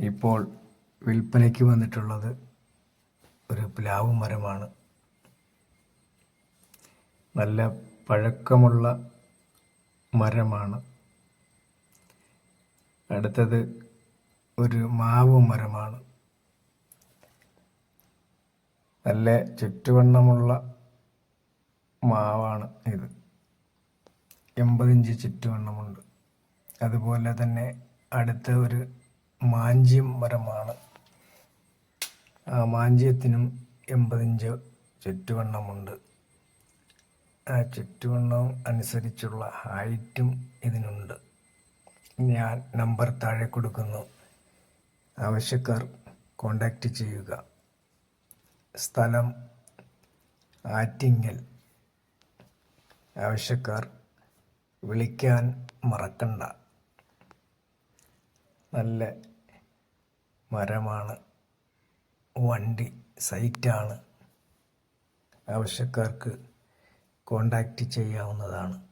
ഇപ്പോൾ വിൽപ്പനയ്ക്ക് വന്നിട്ടുള്ളത് ഒരു പ്ലാവ് മരമാണ്. നല്ല പഴക്കമുള്ള മരമാണ്. അടുത്തത് ഒരു മാവ് മരമാണ്. നല്ല ചുറ്റുവണ്ണമുള്ള മാവാണ് ഇത്. എൺപതിഞ്ച് ചുറ്റുവണ്ണമുണ്ട്. അതുപോലെ തന്നെ അടുത്ത ഒരു മാഞ്ചിയം മരമാണ് ആ മാഞ്ചിയത്തിനും എൺപതിഞ്ച് ചുറ്റുവണ്ണമുണ്ട് ആ ചുറ്റുവണ്ണം അനുസരിച്ചുള്ള ഹൈറ്റും ഇതിനുണ്ട്. ഞാൻ നമ്പർ താഴെ കൊടുക്കുന്നു. ആവശ്യക്കാർ കോണ്ടാക്റ്റ് ചെയ്യുക. സ്ഥലം ആറ്റിങ്ങൽ. ആവശ്യക്കാർ വിളിക്കാൻ മറക്കണ്ട. നല്ല മരമാണ് വണ്ടി സൈറ്റാണ്. ആവശ്യക്കാർക്ക് കോണ്ടാക്റ്റ് ചെയ്യാവുന്നതാണ്.